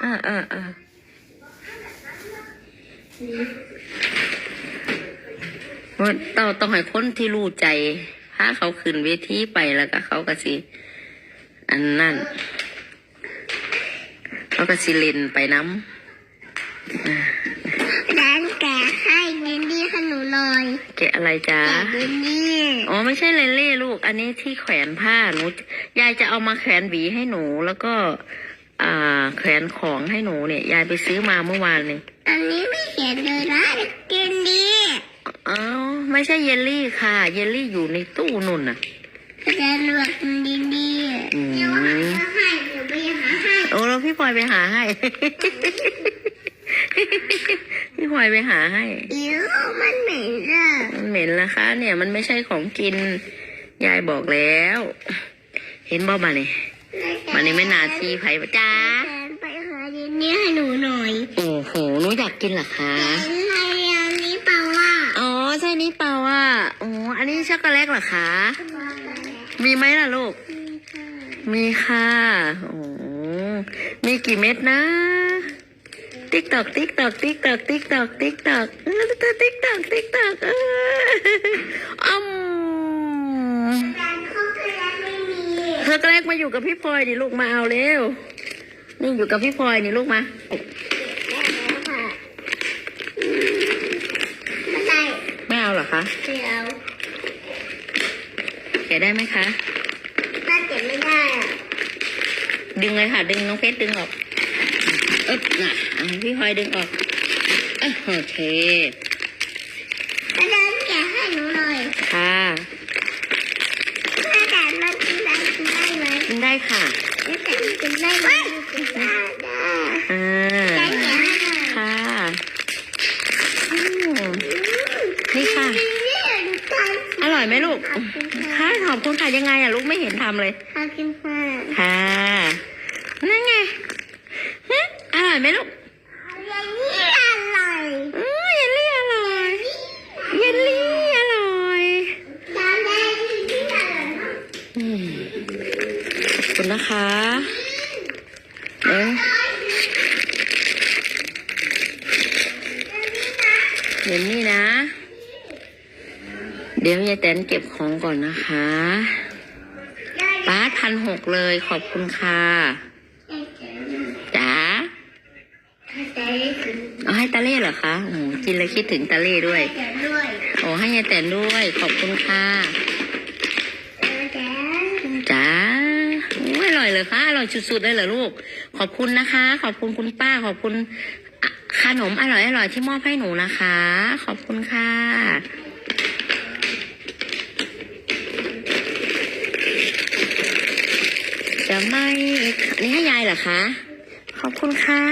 เออเออเออว่าต้องต้องให้คนที่รู้ใจพาเขาขึ้นเวทีไปแล้วก็เขาก็สิ อันนั่นเขาก็สิเล่นไปน้ร้านแกะให้เยนดี้ขนมหน่อยำแกะอะไรจ๊ะแกะเยนดี้อ๋อไม่ใช่เลเล่ลูก อันนี้ที่แขวนผ้าหนูยายจะเอามาแขวนหวีให้หนูแล้วก็ อ่า แขวนของให้หนูเนี่ย ยายไปซื้อมาเมื่อวานนี่อันนี้ไม่เขียนเลยนะเยนดี้อ๋อไม่ใช่เยลลี่ค่ะ เยลลี่อยู่ในตู้นุ่นน่ะจะรวดเยนดี้อืมเดี๋ยวหาให้เดี๋ยวไปหาให้โอ้แล้วพี่พลอยไปหาให้ พี่พลอยไปหาให้เดี๋ยวมันเหม็นอะมันเหม็นนะคะ เนี่ยมันไม่ใช่ของกิน ยายบอกแล้ว เห็นบ่มาเนี่ย มันนี่ไม่นาทีไผ่ปะจ้าแทนไปหาเยนดี้ให้หนูหน่อย โอ้โห หนูอยากกินเหรอคะเห็นอะไรอันนี้เปล่าว่าอ๋อ ใช่นี้เปล่าอะอ๋อ อันนี้ช็อกโกแลตเหรอคะ มีไหมล่ะลูก มีค่ะโอ้มีกี่เม็ดนะ ติ๊กตอกติ๊กตอกติ๊กตอกติ๊กตอกติ๊กตอกเออติ๊กตอกติ๊กตอกเอออืม แต่เขาเคยไม่มี เธอก็แรกมาอยู่กับพี่พลอยดิลูกมาเอาเร็ว นี่อยู่กับพี่พลอยนี่ลูกมาแล้วค่ะไม่ได้ไม่เอาเหรอคะเดี๋ยวแกะได้ไหมคะถ้าเก็บไม่ได้อะดึงเลยค่ะ ดึงน้องเพชรดึงออกเอ๊บน่ะเอาพี่พลอยดึงออกเอ้ยโอเคอาจารย์แกะให้หนูหน่อยค่ะ ถ้าแต่มันกินได้กินได้ไหม กิ นได้ค่ะถ้าแต่มันกินได้ไหมกินได้ได้อ่าอาจารย์แกะให้หน่อยค่ะอืมนี่ค่ะนี่ดูใจอร่อยไหมลูก ค่ะขอบคุณค่ะยังไงอะลูกไม่เห็นทำเลยขอบคุณค่ะค่ะนั่นไงฮะอร่อยไหมลูกอย่างนี้อร่อยอือเยลลี่อร่อยเยลลี่อร่อยจานแดงที่อร่อยมากอืมขอบ คุณนะคะเอ้ยเดี๋ยวนี่นะ เดี๋ยวยายแตนเก็บของก่อนนะคะป้าพันหกเลยขอบคุณค่ะจ๋าแต่ถึงเอาให้ตาเล่เหรอคะโอ้โหกินแล้วคิดถึงตาเล่ด้วยแต่ด้วย โอ้ให้ยายแตนด้วยขอบคุณค่ะ แต่ จ้าโอ้ยอร่อยเลยค่ะอร่อยสุดๆเลยเหรอลูก ขอบคุณนะคะ ขอบคุณคุณป้า ขอบคุณอะขนมอร่อยอร่อยๆที่มอบให้หนูนะคะ ขอบคุณค่ะ จะไม่นี่ให้ยายเหรอคะ ขอบคุณค่ะ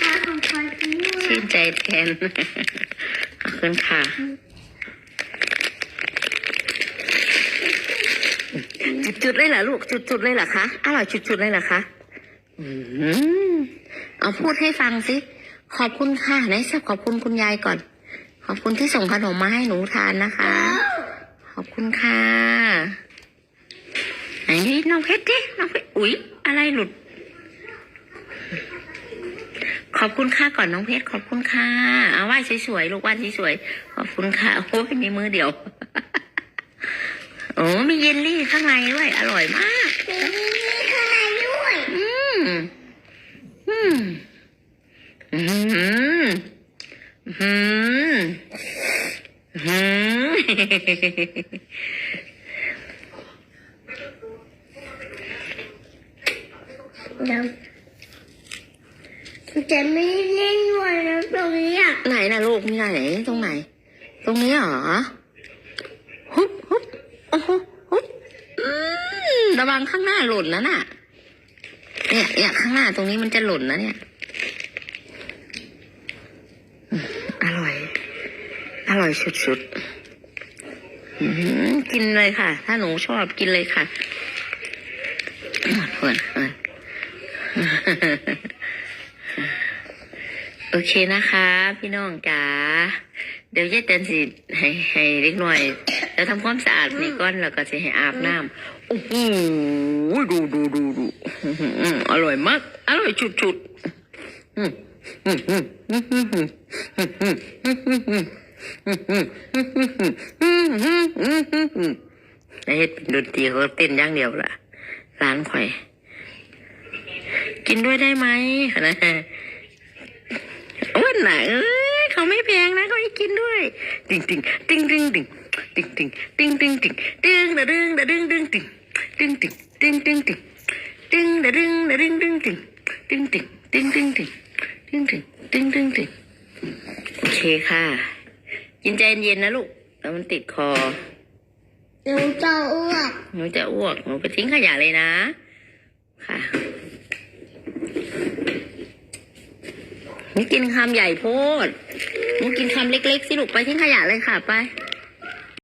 ข้าวของคนที่ชื่นใจแทนขอบคุณค่ะ จุดๆเลยเหรอลูกจุดๆเลยเหรอคะอร่อยจุดๆเลยเหรอคะอเอาพูดให้ฟังสิขอบคุณค่ะไหนสักขอบคุณคุณยายก่อน ขอบคุณที่ส่งขนมมาให้หนูทานนะคะ ขอบคุณค่ะไหนน้องเพชรดิน้องเพชรอุ๊ยอะไรหลุด ขอบคุณค่ะก่อนน้องเพชรขอบคุณค่ะเอาไหว้สวยๆลูกไหว้สวยๆขอบคุณค่ะโอ้ยมีมือเดียว โอ้มีเยลลี่ข้างในด้วย อร่อยมากมีข้างในด้วย อืม อืม อืม อืม อืมเดี๋ยวจะไม่เล่นด้วยนะตรงนี้อะไหนนะลูกมีไหน ตรงไหน ตรงนี้เหรอฮุบฮุบโอ้โหฮุบอืม ระวังข้างหน้าหล่นนะน่ะ เนี่ยเนี่ยข้างหน้าตรงนี้มันจะหล่นนะเนี่ย อร่อย อร่อยสุดๆกินเลยค่ะ ถ้าหนูชอบกินเลยค่ะเพื่อนเพื่อนโอเคนะคะ พี่น้องจ๋า เดี๋ยวยายเตือนสิให้ให้เล็กหน่อย แล้วทำความสะอาดนี่ก้อนแล้วก็จะให้อาบน้ำโอ้โหดูดูดูดูอร่อยมาก อร่อยจุดจุดไอ้เฮ็ดดนตรีเขาเต้นอย่างเดียวล่ะร้านข่อย กินด้วยได้ไหมนะอ้วนหน่ะเอ้ยเขาไม่แพงนะ กินด้วยติงติงติงติงติงติงติงติงติงติงติงดะดึงดะดึงดึงติงติงติงติงติงติงติงดะดึงดะดึงดึงติงติงติงติงติงติงติงติงติงติงติงโอเคค่ะกินใจเย็นๆนะลูกแล้วมันติดคอหนูจะอ้วกหนูจะอ้วกหนูไปทิ้งขยะเลยนะ ค่ะหนูกินคำใหญ่โพด กินคำเล็กๆสิลูกไปทิ้งขยะเลยค่ะไป